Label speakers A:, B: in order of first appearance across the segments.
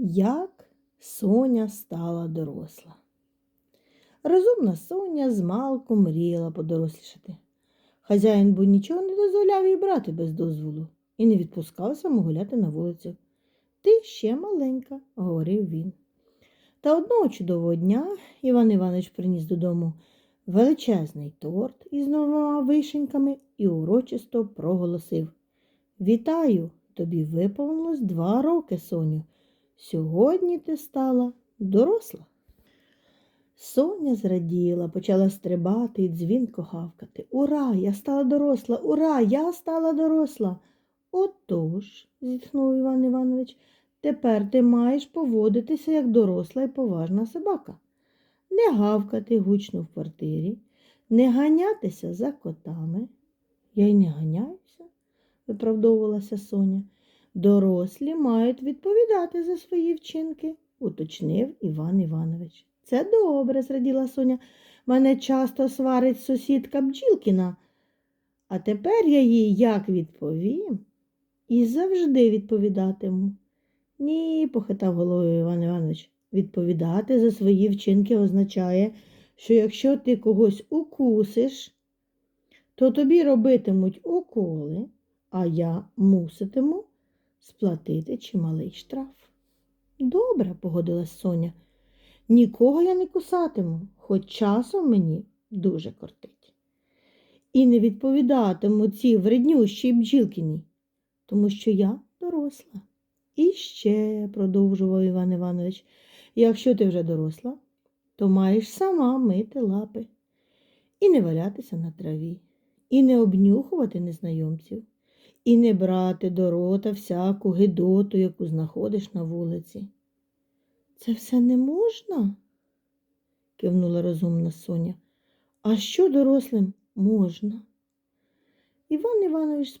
A: Як Соня стала доросла. Розумна Соня змалку мріяла подорослішати. Хазяїн бо нічого не дозволяв їй брати без дозволу і не відпускав саму на вулицю. Ти ще маленька, говорив він. Та одного чудового дня Іван Іванович приніс додому величезний торт із новими вишеньками і урочисто проголосив Вітаю! Тобі виповнилось два роки, Соню. Сьогодні ти стала доросла. Соня зраділа, почала стрибати і дзвінко гавкати. Ура, я стала доросла, ура, я стала доросла. Отож, зітхнув Іван Іванович, тепер ти маєш поводитися як доросла і поважна собака. Не гавкати гучно в квартирі, не ганятися за котами. Я й не ганяюся, виправдовувалася Соня. Дорослі мають відповідати за свої вчинки, уточнив Іван Іванович. Це добре, зраділа Соня. Мене часто сварить сусідка Бджілкіна. А тепер я їй як відповім і завжди відповідатиму. Ні, похитав головою Іван Іванович. Відповідати за свої вчинки означає, що якщо ти когось укусиш, то тобі робитимуть уколи, а я муситиму сплатити чималий штраф. Добре, погодилась Соня. Нікого я не кусатиму, хоч часом мені дуже кортить. І не відповідатиму цій вреднющій бджілкіній, тому що я доросла. І ще, продовжував Іван Іванович, якщо ти вже доросла, то маєш сама мити лапи і не валятися на траві, і не обнюхувати незнайомців, і не брати до рота всяку гидоту, яку знаходиш на вулиці. Це все не можна? кивнула розумна Соня. А що дорослим можна? Іван Іванович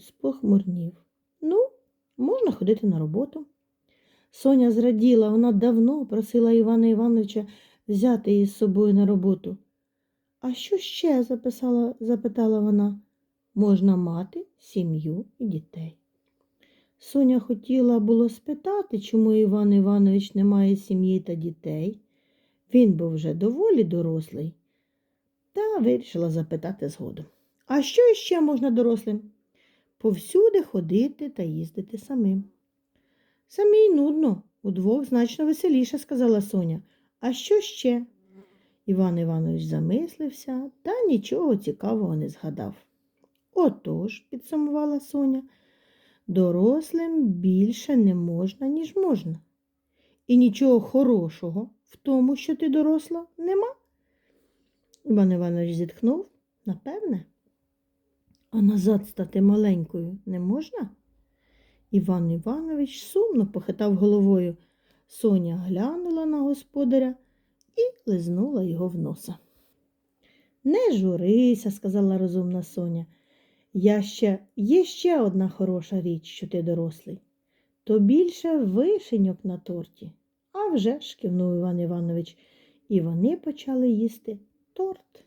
A: спохмурнів. Ну, можна ходити на роботу. Соня зраділа, вона давно просила Івана Івановича взяти її з собою на роботу. А що ще? запитала вона. Можна мати сім'ю і дітей. Соня хотіла було спитати, чому Іван Іванович не має сім'ї та дітей. Він був вже доволі дорослий, та вирішила запитати згодом. А що ще можна дорослим? Повсюди ходити та їздити самим. Самій нудно, удвох значно веселіше, сказала Соня. А що ще? Іван Іванович замислився та нічого цікавого не згадав. Отож, підсумувала Соня, дорослим більше не можна, ніж можна. І нічого хорошого в тому, що ти доросла, нема. Іван Іванович зітхнув, напевне. А назад стати маленькою не можна? Іван Іванович сумно похитав головою. Соня глянула на господаря і лизнула його в носа. Не журися, сказала розумна Соня. Я ще є ще одна хороша річ, що ти дорослий. То більше вишеньок на торті. А вже ж, кивнув Іван Іванович, і вони почали їсти торт.